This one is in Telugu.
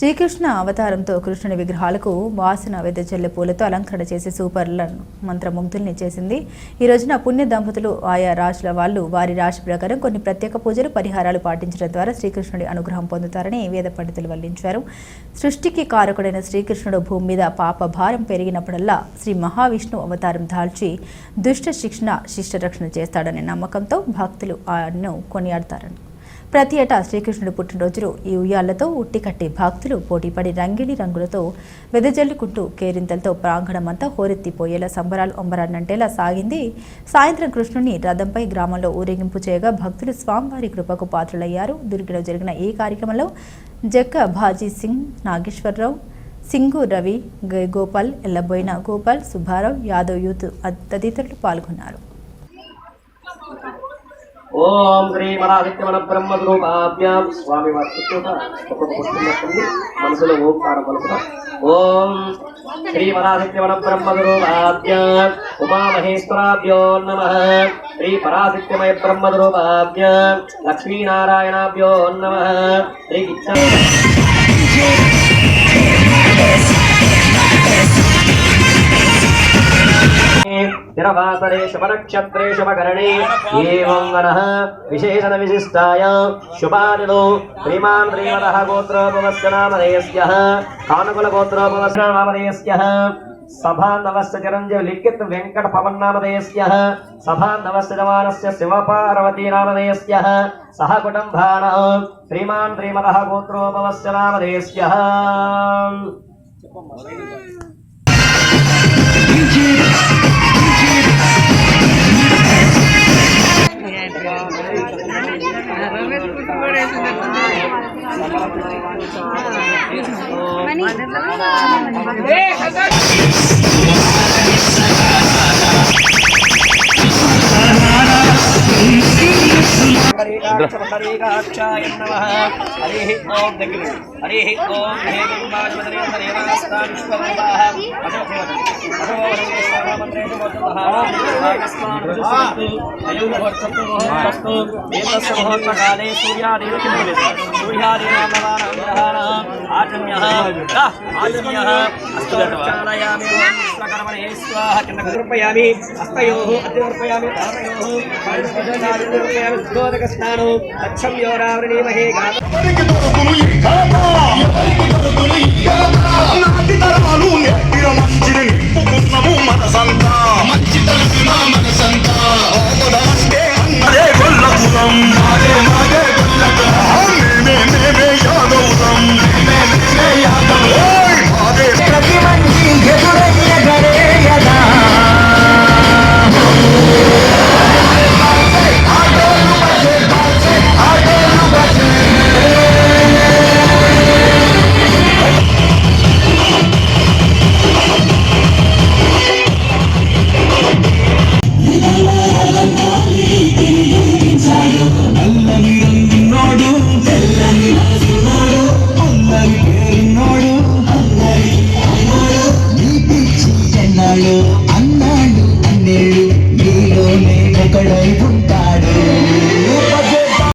శ్రీకృష్ణ అవతారంతో కృష్ణుని విగ్రహాలకు వాసన వెదజల్లే పూలతో అలంకరణ చేసి సూపర్లను మంత్రముగ్ధుల్ని చేసింది. ఈ రోజున పుణ్య దంపతులు ఆయా రాశుల వాళ్ళు వారి రాశి ప్రకారం కొన్ని ప్రత్యేక పూజలు పరిహారాలు పాటించడం ద్వారా శ్రీకృష్ణుడి అనుగ్రహం పొందుతారని వేద పండితులు వల్లించారు సృష్టికి కారకుడైన శ్రీకృష్ణుడు భూమి మీద పాప భారం పెరిగినప్పుడల్లా శ్రీ మహావిష్ణు అవతారం దాల్చి దుష్ట శిక్షణ శిష్ట రక్షణ చేస్తాడనే నమ్మకంతో భక్తులు ఆయన్ను కొనియాడతారని ప్రతి ఏటా శ్రీకృష్ణుడు పుట్టినరోజులు ఈ ఉయ్యాలతో ఉట్టికట్టి భక్తులు పోటీపడి రంగిణి రంగులతో వెదజల్లుకుంటూ కేరింతలతో ప్రాంగణమంతా హోరెత్తిపోయేలా సంబరాలు ఒంబరాన్నంటేలా సాగింది. సాయంత్రం కృష్ణుని రథంపై గ్రామంలో ఊరేగింపు చేయగా భక్తులు స్వామివారి కృపకు పాత్రులయ్యారు. దుర్గిలో జరిగిన ఈ కార్యక్రమంలో జక్క భాజీ సింగ్ నాగేశ్వరరావు సింగు రవి గ- గోపాల్ ఎల్లబోయిన గోపాల్ సుబ్బారావు యాదవ్ యూత్ తదితరులు పాల్గొన్నారు. ఓం శ్రీమరాదిత్యమన బ్రహ్మ స్వరూపాభ్యాం స్వామి వారి చుట్టూ మనసులో ఓంకారం పలుకుతా. ఓం శ్రీమరాదిత్యమన బ్రహ్మ స్వరూపాభ్యాం ఉమామహేశ్వరాభ్యో నమ. శ్రీ పరాదిత్యమయ బ్రహ్మ స్వరూపాభ్యాం లక్ష్మీనారాయణాభ్యో నమ. శ్రీ స్థిరవాసరే శుభనక్షత్రే శుభకరణే ఏం వన విశేషణ విశిష్టాయ శుభానిలో శ్రీమాన్ శ్రీమద గోత్రోపవస్య నామధేయస్య కానుకుల గోత్రోపవస్య నామధేయస్య సభాన్నవస్య చిరంజీవి లిఖిత్ వెంకట పవన్ నామధేయస్య సభాన్నవస్య జవానస్య శివపార్వతీ నామధేయస్య సహ కుటుంబాన శ్రీమాన్ శ్రీమద గోత్రోపవస్య నామధేయస్య हरे नमः हरिः ॐ दग्रि हरिः ॐ हे गुरुमाजमदरे हरेनास्ता विश्वरूपाः సర్వమంత్రే కాలే సూర్యాదేవ సూర్యాదేవానాం ఆచమ్యః ఆచమ్యః అష్టోపచారయామి విశ్వకర్మణే స్వాహ కింద సమర్పయామి హస్తయోః అద్యర్పయామి పాదయోః పాదయోః స్నానం అచ్చం యోరావృణీమహే గాత Come on, నీవు నీలోనే ఒకడైపు